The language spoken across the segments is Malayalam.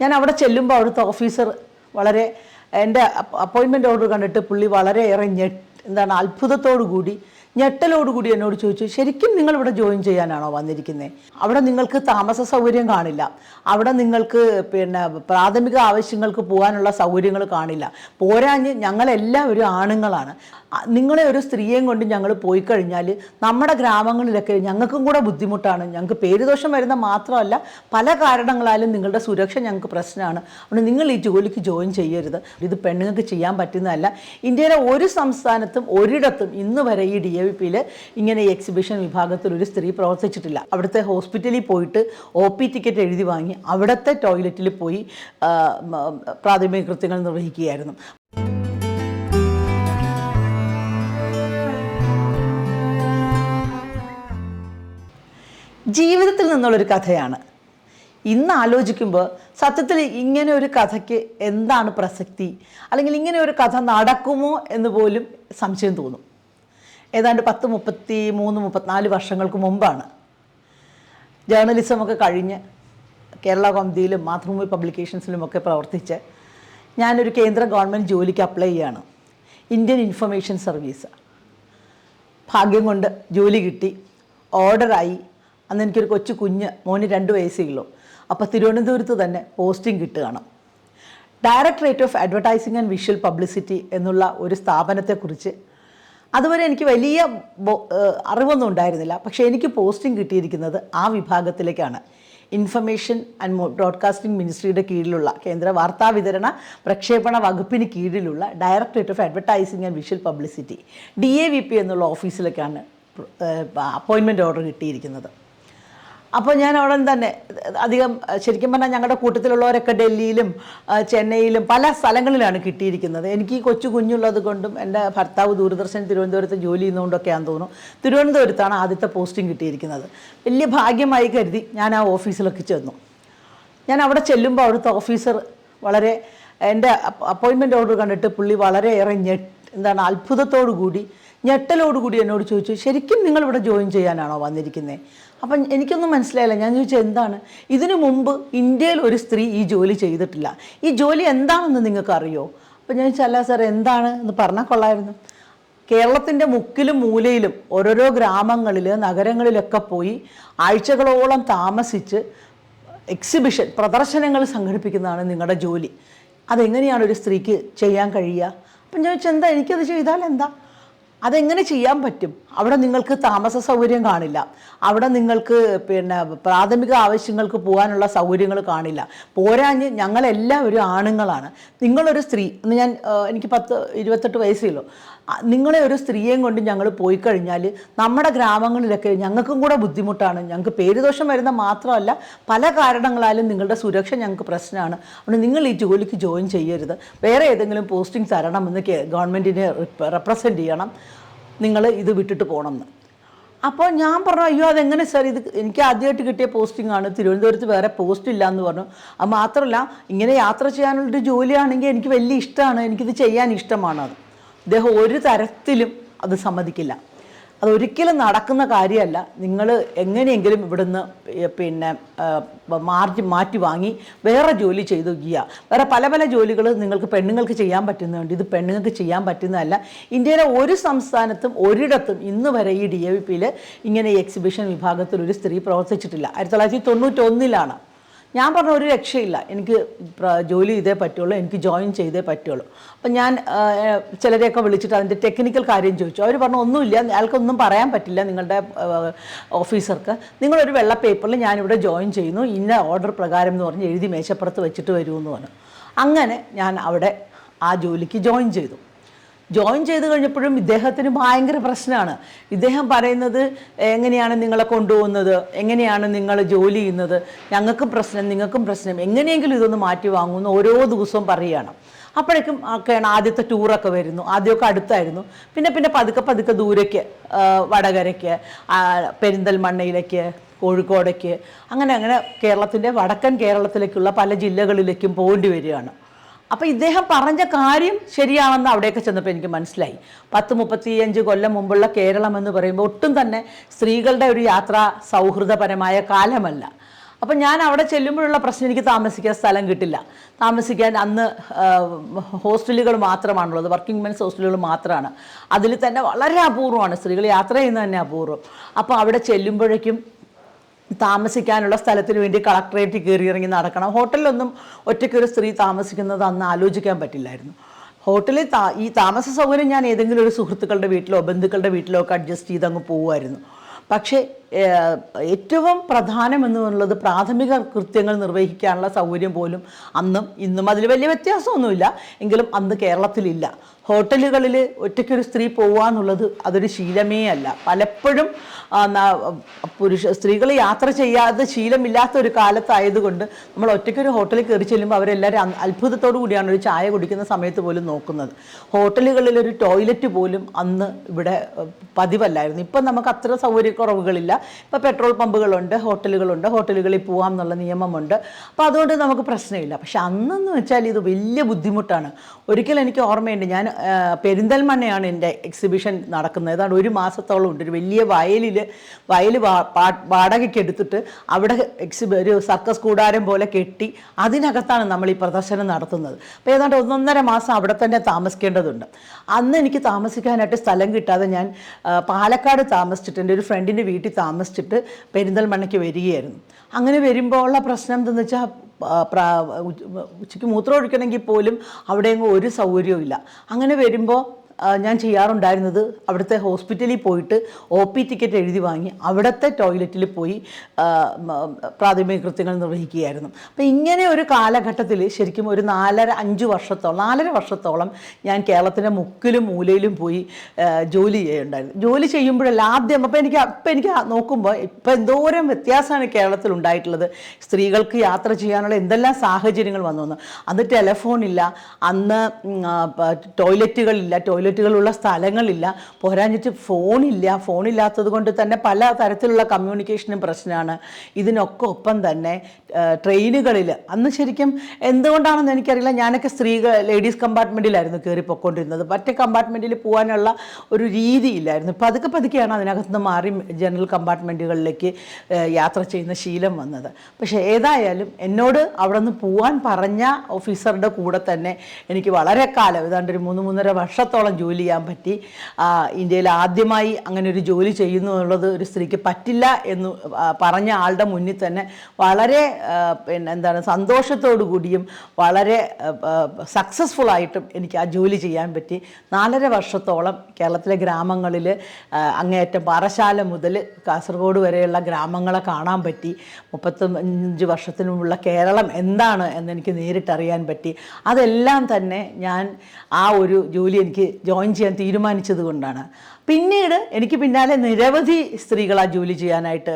ഞാൻ അവിടെ ചെല്ലുമ്പോൾ അവിടുത്തെ ഓഫീസർ വളരെ എന്റെ അപ്പോയിൻമെന്റ് ഓർഡർ കണ്ടിട്ട് പുള്ളി വളരെയേറെ ഞെ എന്താണ് അത്ഭുതത്തോടു കൂടി ഞെട്ടലോടുകൂടി എന്നോട് ചോദിച്ചു ശരിക്കും നിങ്ങൾ ഇവിടെ ജോയിൻ ചെയ്യാനാണോ വന്നിരിക്കുന്നത് അവിടെ നിങ്ങൾക്ക് താമസ സൗകര്യം കാണില്ല. അവിടെ നിങ്ങൾക്ക് പിന്നെ പ്രാഥമിക ആവശ്യങ്ങൾക്ക് പോകാനുള്ള സൗകര്യങ്ങൾ കാണില്ല. പോരാഞ്ഞ് ഞങ്ങളെല്ലാവരും ആണുങ്ങളാണ്. നിങ്ങളെ ഒരു സ്ത്രീയെയും കൊണ്ട് ഞങ്ങൾ പോയി കഴിഞ്ഞാൽ നമ്മുടെ ഗ്രാമങ്ങളിലൊക്കെ ഞങ്ങൾക്കും കൂടെ ബുദ്ധിമുട്ടാണ്. ഞങ്ങൾക്ക് പേരുദോഷം വരുന്ന മാത്രമല്ല പല കാരണങ്ങളാലും നിങ്ങളുടെ സുരക്ഷ ഞങ്ങൾക്ക് പ്രശ്നമാണ്. അതുകൊണ്ട് നിങ്ങൾ ഈ ജോലിക്ക് ജോയിൻ ചെയ്യരുത്. ഇത് പെണ്ണുങ്ങൾക്ക് ചെയ്യാൻ പറ്റുന്നതല്ല. ഇന്ത്യയിലെ ഒരു സംസ്ഥാനത്തും ഒരിടത്തും ഇന്ന് വരെ ഈ ഡി എ വി പിയിൽ ഇങ്ങനെ ഈ എക്സിബിഷൻ വിഭാഗത്തിൽ ഒരു സ്ത്രീ പ്രവർത്തിച്ചിട്ടില്ല. അവിടുത്തെ ഹോസ്പിറ്റലിൽ പോയിട്ട് ഒ പി ടിക്കറ്റ് എഴുതി വാങ്ങി അവിടുത്തെ ടോയ്ലറ്റിൽ പോയി പ്രാഥമിക കൃത്യങ്ങൾ നിർവഹിക്കുകയായിരുന്നു. ജീവിതത്തിൽ നിന്നുള്ളൊരു കഥയാണ്. ഇന്ന് ആലോചിക്കുമ്പോൾ സത്യത്തിൽ ഇങ്ങനെ ഒരു കഥയ്ക്ക് എന്താണ് പ്രസക്തി? അല്ലെങ്കിൽ ഇങ്ങനെ ഒരു കഥ നടക്കുമോ എന്ന് പോലും സംശയം തോന്നും. ഏതാണ്ട് പത്ത് മുപ്പത്തി മൂന്ന് മുപ്പത്തിനാല് വർഷങ്ങൾക്ക് മുമ്പാണ്. ജേർണലിസമൊക്കെ കഴിഞ്ഞ് കേരള കോമതിയിലും മാതൃഭൂമി പബ്ലിക്കേഷൻസിലുമൊക്കെ പ്രവർത്തിച്ച് ഞാനൊരു കേന്ദ്ര ഗവൺമെന്റ് ജോലിക്ക് അപ്ലൈ ചെയ്യാണ്. ഇന്ത്യൻ ഇൻഫർമേഷൻ സർവീസ് ഭാഗ്യം കൊണ്ട് ജോലി കിട്ടി. ഓർഡറായി അന്ന് എനിക്കൊരു കൊച്ചു കുഞ്ഞ് മോന് രണ്ട് വയസ്സേ ഉള്ളൂ. അപ്പോൾ തിരുവനന്തപുരത്ത് തന്നെ പോസ്റ്റിംഗ് കിട്ടുകയാണ്. Directorate of advertising and visual publicity എന്നുള്ള ഒരു സ്ഥാപനത്തെക്കുറിച്ച് അതുവരെ എനിക്ക് വലിയ അറിവൊന്നും ഉണ്ടായിരുന്നില്ല. പക്ഷേ എനിക്ക് പോസ്റ്റിംഗ് കിട്ടിയിരിക്കുന്നത് ആ വിഭാഗത്തിലേക്കാണ്. ഇൻഫർമേഷൻ ആൻഡ് ബ്രോഡ്കാസ്റ്റിംഗ് മിനിസ്ട്രിയുടെ കീഴിലുള്ള കേന്ദ്ര വാർത്താ വിതരണ പ്രക്ഷേപണ വകുപ്പിന് കീഴിലുള്ള directorate of advertising and visual publicity D A V P എന്നുള്ള ഓഫീസിലേക്കാണ് അപ്പോയിൻമെന്റ് ഓർഡർ കിട്ടിയിരിക്കുന്നത്. അപ്പോൾ ഞാൻ അവിടെ തന്നെ അധികം ശരിക്കും പറഞ്ഞാൽ ഞങ്ങളുടെ കൂട്ടത്തിലുള്ളവരൊക്കെ ഡൽഹിയിലും ചെന്നൈയിലും പല സ്ഥലങ്ങളിലാണ് കിട്ടിയിരിക്കുന്നത്. എനിക്ക് കൊച്ചു കുഞ്ഞുള്ളത് കൊണ്ടും എന്റെ ഭർത്താവ് ദൂരദർശൻ തിരുവനന്തപുരത്ത് ജോലി ചെയ്യുന്നതുകൊണ്ടൊക്കെയാണെന്ന് തോന്നുന്നു. തിരുവനന്തപുരത്താണ് ആദ്യത്തെ പോസ്റ്റിംഗ് കിട്ടിയിരിക്കുന്നത്. വലിയ ഭാഗ്യമായി കരുതി ഞാൻ ആ ഓഫീസിലൊക്കെ ചെന്നു. ഞാൻ അവിടെ ചെല്ലുമ്പോൾ അവിടുത്തെ ഓഫീസർ വളരെ എന്റെ അപ്പോയിൻമെന്റ് ഓർഡർ കണ്ടിട്ട് പുള്ളി വളരെയേറെ ഞെ എന്താണ് അത്ഭുതത്തോടു കൂടി ഞെട്ടലോടുകൂടി എന്നോട് ചോദിച്ചു ശരിക്കും നിങ്ങളിവിടെ ജോയിൻ ചെയ്യാനാണോ വന്നിരിക്കുന്നത് അപ്പം എനിക്കൊന്നും മനസ്സിലായില്ല. ഞാൻ ചോദിച്ചത് എന്താണ്? ഇതിനു മുമ്പ് ഇന്ത്യയിൽ ഒരു സ്ത്രീ ഈ ജോലി ചെയ്തിട്ടില്ല. ഈ ജോലി എന്താണെന്ന് നിങ്ങൾക്ക് അറിയോ അപ്പം ഞാൻ ചോദിച്ചല്ല സാർ എന്താണ്? എന്ന് പറഞ്ഞാൽ കൊള്ളായിരുന്നു കേരളത്തിന്റെ മുക്കിലും മൂലയിലും ഓരോരോ ഗ്രാമങ്ങളിൽ നഗരങ്ങളിലൊക്കെ പോയി ആഴ്ചകളോളം താമസിച്ച് എക്സിബിഷൻ പ്രദർശനങ്ങൾ സംഘടിപ്പിക്കുന്നതാണ് നിങ്ങളുടെ ജോലി. അതെങ്ങനെയാണ് ഒരു സ്ത്രീക്ക് ചെയ്യാൻ കഴിയുക? അപ്പം ഞാൻ ചോദിച്ചാൽ എന്താ? എനിക്കത് ചെയ്താൽ എന്താ? അതെങ്ങനെ ചെയ്യാൻ പറ്റും? അവിടെ നിങ്ങൾക്ക് താമസ സൗകര്യം കാണില്ല. അവിടെ നിങ്ങൾക്ക് പിന്നെ പ്രാഥമിക ആവശ്യങ്ങൾക്ക് പോകാനുള്ള സൗകര്യങ്ങൾ കാണില്ല. പോരാഞ്ഞ് ഞങ്ങളെല്ലാവരും ആണുങ്ങളാണ്. നിങ്ങളൊരു സ്ത്രീ എന്ന് ഞാൻ എനിക്ക് പത്ത് ഇരുപത്തെട്ട് വയസ്സേ ഉള്ളൂ. നിങ്ങളെ ഒരു സ്ത്രീയെയും കൊണ്ട് ഞങ്ങൾ പോയി കഴിഞ്ഞാൽ നമ്മുടെ ഗ്രാമങ്ങളിലൊക്കെ ഞങ്ങൾക്കും കൂടെ ബുദ്ധിമുട്ടാണ്. ഞങ്ങൾക്ക് പേരുദോഷം വരുന്ന മാത്രമല്ല പല കാരണങ്ങളാലും നിങ്ങളുടെ സുരക്ഷ ഞങ്ങൾക്ക് പ്രശ്നമാണ്. അതുകൊണ്ട് നിങ്ങൾ ഈ ജോലിക്ക് ജോയിൻ ചെയ്യരുത്. വേറെ ഏതെങ്കിലും പോസ്റ്റിംഗ് തരണമെന്ന് ഗവൺമെന്റിനെ റെപ്രസെന്റ് ചെയ്യണം. നിങ്ങൾ ഇത് വിട്ടിട്ട് പോകണം എന്ന് അപ്പോൾ ഞാൻ പറഞ്ഞു അയ്യോ അതെങ്ങനെ സാർ? ഇത് എനിക്ക് ആദ്യമായിട്ട് കിട്ടിയ പോസ്റ്റിംഗ് ആണ്. തിരുവനന്തപുരത്ത് വേറെ പോസ്റ്റ് ഇല്ല എന്ന് പറഞ്ഞു. അത് മാത്രമല്ല ഇങ്ങനെ യാത്ര ചെയ്യാനുള്ളൊരു ജോലിയാണെങ്കിൽ എനിക്ക് വലിയ ഇഷ്ടമാണ് എനിക്കിത് ചെയ്യാൻ ഇഷ്ടമാണ് അത്. അദ്ദേഹം ഒരു തരത്തിലും അത് സമ്മതിക്കില്ല. അതൊരിക്കലും നടക്കുന്ന കാര്യമല്ല. നിങ്ങൾ എങ്ങനെയെങ്കിലും ഇവിടുന്ന് പിന്നെ മാർജി മാറ്റി വാങ്ങി വേറെ ജോലി ചെയ്തു ചെയ്യുക വേറെ പല പല ജോലികൾ നിങ്ങൾക്ക് പെണ്ണുങ്ങൾക്ക് ചെയ്യാൻ പറ്റുന്നുണ്ട്. ഇത് പെണ്ണുങ്ങൾക്ക് ചെയ്യാൻ പറ്റുന്നതല്ല. ഇന്ത്യയിലെ ഒരു സംസ്ഥാനത്തും ഒരിടത്തും ഇന്ന് വരെ ഈ ഡി എ വി പിയിൽ ഇങ്ങനെ എക്സിബിഷൻ വിഭാഗത്തിൽ ഒരു സ്ത്രീ പ്രവർത്തിച്ചിട്ടില്ല. ആയിരത്തി തൊള്ളായിരത്തി തൊണ്ണൂറ്റൊന്നിലാണ്. ഞാൻ പറഞ്ഞ ഒരു രക്ഷയില്ല. എനിക്ക് ജോലി ചെയ്തേ പറ്റുള്ളൂ. എനിക്ക് ജോയിൻ ചെയ്തേ പറ്റുള്ളൂ. അപ്പം ഞാൻ ചിലരെയൊക്കെ വിളിച്ചിട്ട് അതിന്റെ ടെക്നിക്കൽ കാര്യം ചോദിച്ചു. അവർ പറഞ്ഞു ഒന്നുമില്ല. അയാൾക്കൊന്നും പറയാൻ പറ്റില്ല നിങ്ങളുടെ ഓഫീസർക്ക്. നിങ്ങളൊരു വെള്ള പേപ്പറിൽ ഞാനിവിടെ ജോയിൻ ചെയ്യുന്നു. ഇന്ന ഓർഡർ പ്രകാരം എന്ന് പറഞ്ഞ് എഴുതി മേശപ്പുറത്ത് വെച്ചിട്ട് വരുമെന്ന് പറഞ്ഞു. അങ്ങനെ ഞാൻ അവിടെ ആ ജോലിക്ക് ജോയിൻ ചെയ്തു. ജോയിൻ ചെയ്ത് കഴിഞ്ഞപ്പോഴും ഇദ്ദേഹത്തിന് ഭയങ്കര പ്രശ്നമാണ്. ഇദ്ദേഹം പറയുന്നത് എങ്ങനെയാണ് നിങ്ങളെ കൊണ്ടുപോകുന്നത്? എങ്ങനെയാണ് നിങ്ങൾ ജോലി ചെയ്യുന്നത്? ഞങ്ങൾക്കും പ്രശ്നം നിങ്ങൾക്കും പ്രശ്നം. എങ്ങനെയെങ്കിലും ഇതൊന്ന് മാറ്റി വാങ്ങുമെന്ന് ഓരോ ദിവസവും പറയുകയാണ്. അപ്പോഴേക്കും ഒക്കെയാണ് ആദ്യത്തെ ടൂറൊക്കെ വരുന്നു. ആദ്യമൊക്കെ അടുത്തായിരുന്നു. പിന്നെ പിന്നെ പതുക്കെ പതുക്കെ ദൂരേക്ക് വടകരയ്ക്ക് പെരിന്തൽമണ്ണയിലേക്ക് കോഴിക്കോടേക്ക് അങ്ങനെ അങ്ങനെ കേരളത്തിന്റെ വടക്കൻ കേരളത്തിലേക്കുള്ള പല ജില്ലകളിലേക്കും പോകേണ്ടി വരികയാണ്. അപ്പോൾ ഇദ്ദേഹം പറഞ്ഞ കാര്യം ശരിയാണെന്ന് അവിടെയൊക്കെ ചെന്നപ്പോൾ എനിക്ക് മനസ്സിലായി. പത്ത് മുപ്പത്തിയഞ്ച് കൊല്ലം മുമ്പുള്ള കേരളം എന്ന് പറയുമ്പോൾ ഒട്ടും തന്നെ സ്ത്രീകളുടെ ഒരു യാത്ര സൗഹൃദപരമായ കാലമല്ല. അപ്പം ഞാൻ അവിടെ ചെല്ലുമ്പോഴുള്ള പ്രശ്നം എനിക്ക് താമസിക്കാൻ സ്ഥലം കിട്ടില്ല. താമസിക്കാൻ അന്ന് ഹോസ്റ്റലുകൾ മാത്രമാണുള്ളത്. വർക്കിംഗ് മെൻസ് ഹോസ്റ്റലുകൾ മാത്രമാണ്. അതിൽ തന്നെ വളരെ അപൂർവമാണ്. സ്ത്രീകൾ യാത്ര ചെയ്യുന്നത് തന്നെ അപൂർവം. അപ്പോൾ അവിടെ ചെല്ലുമ്പോഴേക്കും താമസിക്കാനുള്ള സ്ഥലത്തിന് വേണ്ടി കളക്ടറേറ്റിൽ കയറി ഇറങ്ങി നടക്കണം. ഹോട്ടലിലൊന്നും ഒറ്റയ്ക്കൊരു സ്ത്രീ താമസിക്കുന്നത് അന്ന് ആലോചിക്കാൻ പറ്റില്ലായിരുന്നു. ഹോട്ടലിൽ താ ഈ താമസ സൗകര്യം ഞാൻ ഏതെങ്കിലും ഒരു സുഹൃത്തുക്കളുടെ വീട്ടിലോ ബന്ധുക്കളുടെ വീട്ടിലോ ഒക്കെ അഡ്ജസ്റ്റ് ചെയ്ത് അങ്ങ് പോകുമായിരുന്നു പക്ഷേ ഏറ്റവും പ്രധാനം എന്നുള്ളത് പ്രാഥമിക കൃത്യങ്ങൾ നിർവഹിക്കാനുള്ള സൗകര്യം പോലും അന്നും ഇന്നും അതിൽ വലിയ വ്യത്യാസമൊന്നുമില്ല. എങ്കിലും അന്ന് കേരളത്തിലില്ല. ഹോട്ടലുകളിൽ ഒറ്റയ്ക്കൊരു സ്ത്രീ പോവുക എന്നുള്ളത് അതൊരു ശീലമേ അല്ല. പലപ്പോഴും പുരുഷ സ്ത്രീകൾ യാത്ര ചെയ്യാതെ ശീലമില്ലാത്ത ഒരു കാലത്തായതുകൊണ്ട് നമ്മൾ ഒറ്റയ്ക്കൊരു ഹോട്ടലിൽ കയറി ചെല്ലുമ്പോൾ അവരെല്ലാവരും അത്ഭുതത്തോടു കൂടിയാണ് ഒരു ചായ കുടിക്കുന്ന സമയത്ത് പോലും നോക്കുന്നത്. ഹോട്ടലുകളിൽ ഒരു ടോയ്ലറ്റ് പോലും അന്ന് ഇവിടെ പതിവല്ലായിരുന്നു. ഇപ്പം നമുക്ക് അത്ര സൗകര്യക്കുറവുകളില്ല. ഇപ്പോൾ പെട്രോൾ പമ്പുകളുണ്ട് ഹോട്ടലുകളുണ്ട് ഹോട്ടലുകളിൽ പോകാം എന്നുള്ള നിയമമുണ്ട്. അപ്പോൾ അതുകൊണ്ട് നമുക്ക് പ്രശ്നമില്ല. പക്ഷെ അന്നെന്ന് വെച്ചാൽ ഇത് വലിയ ബുദ്ധിമുട്ടാണ്. ഒരിക്കലും എനിക്ക് ഓർമ്മയുണ്ട്. ഞാൻ പെരിന്തൽമണ്ണയാണ് എന്റെ എക്സിബിഷൻ നടക്കുന്നത്. ഏതാണ്ട് ഒരു മാസത്തോളം ഉണ്ട്. ഒരു വലിയ വയലിൽ വയൽ വാടകയ്ക്ക് എടുത്തിട്ട് അവിടെ എക്സിബി ഒരു സർക്കസ് കൂടാരം പോലെ കെട്ടി അതിനകത്താണ് നമ്മൾ ഈ പ്രദർശനം നടത്തുന്നത്. അപ്പോൾ ഏതാണ്ട് ഒന്നൊന്നര മാസം അവിടെ തന്നെ താമസിക്കേണ്ടതുണ്ട്. അന്ന് എനിക്ക് താമസിക്കാനായിട്ട് സ്ഥലം കിട്ടാതെ ഞാൻ പാലക്കാട് താമസിച്ചിട്ട് എന്റെ ഒരു ഫ്രണ്ടിന്റെ വീട്ടിൽ താമസിച്ചിട്ട് പെരിന്തൽമണ്ണയ്ക്ക് വരികയായിരുന്നു. അങ്ങനെ വരുമ്പോൾ ഉള്ള പ്രശ്നം എന്തെന്ന് വെച്ചാൽ ഉച്ചയ്ക്ക് മൂത്രം ഒഴിക്കണമെങ്കിൽ പോലും അവിടെയെങ്ങും ഒരു സൗകര്യവും ഇല്ല അങ്ങനെ വരുമ്പോൾ ഞാൻ ചെയ്യാറുണ്ടായിരുന്നത് അവിടുത്തെ ഹോസ്പിറ്റലിൽ പോയിട്ട് ഒ പി ടിക്കറ്റ് എഴുതി വാങ്ങി അവിടുത്തെ ടോയ്ലറ്റിൽ പോയി പ്രാഥമിക കൃത്യങ്ങൾ നിർവഹിക്കുകയായിരുന്നു. അപ്പോൾ ഇങ്ങനെ ഒരു കാലഘട്ടത്തിൽ ശരിക്കും ഒരു നാലര അഞ്ച് വർഷത്തോളം നാലര വർഷത്തോളം ഞാൻ കേരളത്തിന്റെ മുക്കിലും മൂലയിലും പോയി ജോലി ചെയ്യുണ്ടായിരുന്നു ജോലി ചെയ്യുമ്പോഴല്ല ആദ്യം അപ്പോൾ എനിക്ക് അപ്പം എനിക്ക് നോക്കുമ്പോൾ ഇപ്പം എന്തോരം വ്യത്യാസമാണ് കേരളത്തിൽ ഉണ്ടായിട്ടുള്ളത്. സ്ത്രീകൾക്ക് യാത്ര ചെയ്യാനുള്ള എന്തെല്ലാം സാഹചര്യങ്ങൾ വന്നു അന്ന് ടെലഫോണില്ല അന്ന് ടോയ്ലറ്റുകളില്ല ടോയ്ലറ്റുകളില്ല ടോയ്ലറ്റുകളുള്ള സ്ഥലങ്ങളില്ല. പോരാഞ്ഞിട്ട് ഫോണില്ല. ഫോണില്ലാത്തത് കൊണ്ട് തന്നെ പല തരത്തിലുള്ള കമ്മ്യൂണിക്കേഷനും പ്രശ്നമാണ് ഇതിനൊക്കെ ഒപ്പം തന്നെ ട്രെയിനുകളിൽ അന്ന് ശരിക്കും എന്തുകൊണ്ടാണെന്ന് എനിക്കറിയില്ല. ഞാനൊക്കെ സ്ത്രീകൾ ലേഡീസ് കമ്പാർട്ട്മെന്റിലായിരുന്നു കയറി പൊയ്ക്കൊണ്ടിരുന്നത് മറ്റേ കമ്പാർട്ട്മെന്റിൽ പോകാനുള്ള ഒരു രീതിയില്ലായിരുന്നു പതുക്കെ പതുക്കെയാണ് അതിനകത്തുനിന്ന് മാറി ജനറൽ കമ്പാർട്ട്മെന്റുകളിലേക്ക് യാത്ര ചെയ്യുന്ന ശീലം വന്നത്. പക്ഷേ ഏതായാലും എന്നോട് അവിടെ നിന്ന് പോകാൻ പറഞ്ഞ ഓഫീസറുടെ കൂടെ തന്നെ എനിക്ക് വളരെ കാലം ഏതാണ്ട് ഒരു മൂന്ന് മൂന്നര വർഷത്തോളം ജോലി ചെയ്യാൻ പറ്റി. ഇന്ത്യയിൽ ആദ്യമായി അങ്ങനെ ഒരു ജോലി ചെയ്യുന്നു എന്നുള്ളത് ഒരു സ്ത്രീക്ക് പറ്റില്ല എന്ന് പറഞ്ഞ ആളുടെ മുന്നിൽ തന്നെ വളരെ പിന്നെ എന്താണ് സന്തോഷത്തോടു കൂടിയും വളരെ സക്സസ്ഫുൾ ആയിട്ടും എനിക്ക് ആ ജോലി ചെയ്യാൻ പറ്റി. നാലര വർഷത്തോളം കേരളത്തിലെ ഗ്രാമങ്ങളിൽ അങ്ങേയറ്റം പാറശാല മുതൽ കാസർഗോഡ് വരെയുള്ള ഗ്രാമങ്ങളെ കാണാൻ പറ്റി. മുപ്പത്തഞ്ച് വർഷത്തിന് മുമ്പുള്ള കേരളം എന്താണ് എന്നെനിക്ക് നേരിട്ടറിയാൻ പറ്റി. അതെല്ലാം തന്നെ ഞാൻ ആ ഒരു ജോലി എനിക്ക് ജോയിൻ ചെയ്യാൻ തീരുമാനിച്ചത് കൊണ്ടാണ്. പിന്നീട് എനിക്ക് പിന്നാലെ നിരവധി സ്ത്രീകൾ ആ ജോലി ചെയ്യാനായിട്ട്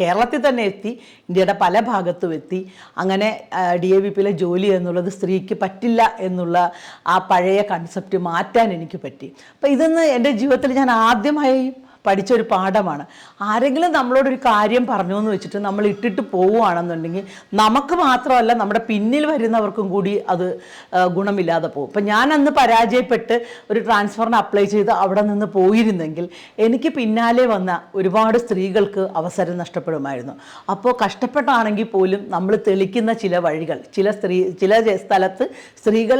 കേരളത്തിൽ തന്നെ എത്തി ഇന്ത്യയുടെ പല ഭാഗത്തും എത്തി. അങ്ങനെ ഡി എ വി പിയിലെ ജോലി എന്നുള്ളത് സ്ത്രീക്ക് പറ്റില്ല എന്നുള്ള ആ പഴയ കൺസെപ്റ്റ് മാറ്റാൻ എനിക്ക് പറ്റി. അപ്പോൾ ഇതെന്ന് എന്റെ ജീവിതത്തിൽ ഞാൻ ആദ്യമായി പഠിച്ചൊരു പാഠമാണ്. ആരെങ്കിലും നമ്മളോടൊരു കാര്യം പറഞ്ഞു എന്ന് വെച്ചിട്ട് നമ്മൾ ഇട്ടിട്ട് പോവുകയാണെന്നുണ്ടെങ്കിൽ നമുക്ക് മാത്രമല്ല നമ്മുടെ പിന്നിൽ വരുന്നവർക്കും കൂടി അത് ഗുണമില്ലാതെ പോകും. ഇപ്പം ഞാൻ അന്ന് പരാജയപ്പെട്ട് ഒരു ട്രാൻസ്ഫറിന് അപ്ലൈ ചെയ്ത് അവിടെ നിന്ന് പോയിരുന്നെങ്കിൽ എനിക്ക് പിന്നാലെ വന്ന ഒരുപാട് സ്ത്രീകൾക്ക് അവസരം നഷ്ടപ്പെടുമായിരുന്നു. അപ്പോൾ കഷ്ടപ്പെട്ടാണെങ്കിൽ പോലും നമ്മൾ തെളിക്കുന്ന ചില വഴികൾ ചില സ്ത്രീ ചില സ്ഥലത്ത് സ്ത്രീകൾ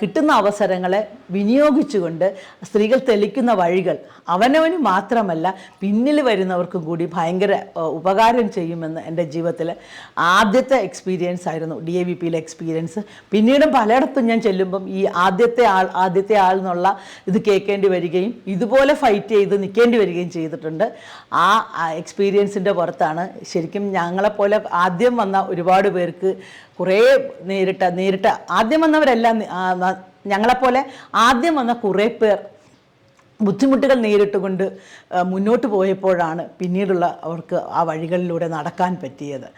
കിട്ടുന്ന അവസരങ്ങളെ വിനിയോഗിച്ചുകൊണ്ട് സ്ത്രീകൾ തെളിക്കുന്ന വഴികൾ അവനവന് മാത്രമല്ല പിന്നിൽ വരുന്നവർക്കും കൂടി ഭയങ്കര ഉപകാരം ചെയ്യുമെന്ന് എന്റെ ജീവിതത്തിൽ ആദ്യത്തെ എക്സ്പീരിയൻസ് ആയിരുന്നു ഡി എ വി പിയിലെ എക്സ്പീരിയൻസ് പിന്നീടും പലയിടത്തും ഞാൻ ചെല്ലുമ്പം ഈ ആദ്യത്തെ ആൾ ആദ്യത്തെ ആൾ എന്നുള്ള ഇത് കേൾക്കേണ്ടി വരികയും ഇതുപോലെ ഫൈറ്റ് ചെയ്ത് നിൽക്കേണ്ടി വരികയും ചെയ്തിട്ടുണ്ട്. ആ എക്സ്പീരിയൻസിന്റെ പുറത്താണ് ശരിക്കും ഞങ്ങളെപ്പോലെ ആദ്യം വന്ന ഒരുപാട് പേർക്ക് കുറേ നേരിട്ട നേരിട്ട ആദ്യം വന്നവരെല്ലാം ഞങ്ങളെപ്പോലെ ആദ്യം വന്ന കുറേ പേർ ബുദ്ധിമുട്ടുകൾ നേരിട്ടുകൊണ്ട് മുന്നോട്ട് പോയപ്പോഴാണ് പിന്നീടുള്ള അവർക്ക് ആ വഴികളിലൂടെ നടക്കാൻ പറ്റിയത്.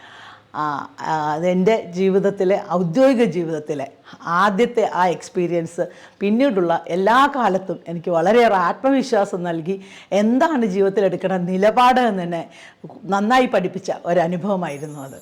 അതെന്റെ ജീവിതത്തിലെ ഔദ്യോഗിക ജീവിതത്തിലെ ആദ്യത്തെ ആ എക്സ്പീരിയൻസ് പിന്നീടുള്ള എല്ലാ കാലത്തും എനിക്ക് വളരെയേറെ ആത്മവിശ്വാസം നൽകി എന്താണ് ജീവിതത്തിൽ എടുക്കേണ്ട നിലപാട് എന്ന് തന്നെ നന്നായി പഠിപ്പിച്ച ഒരനുഭവമായിരുന്നു അത്.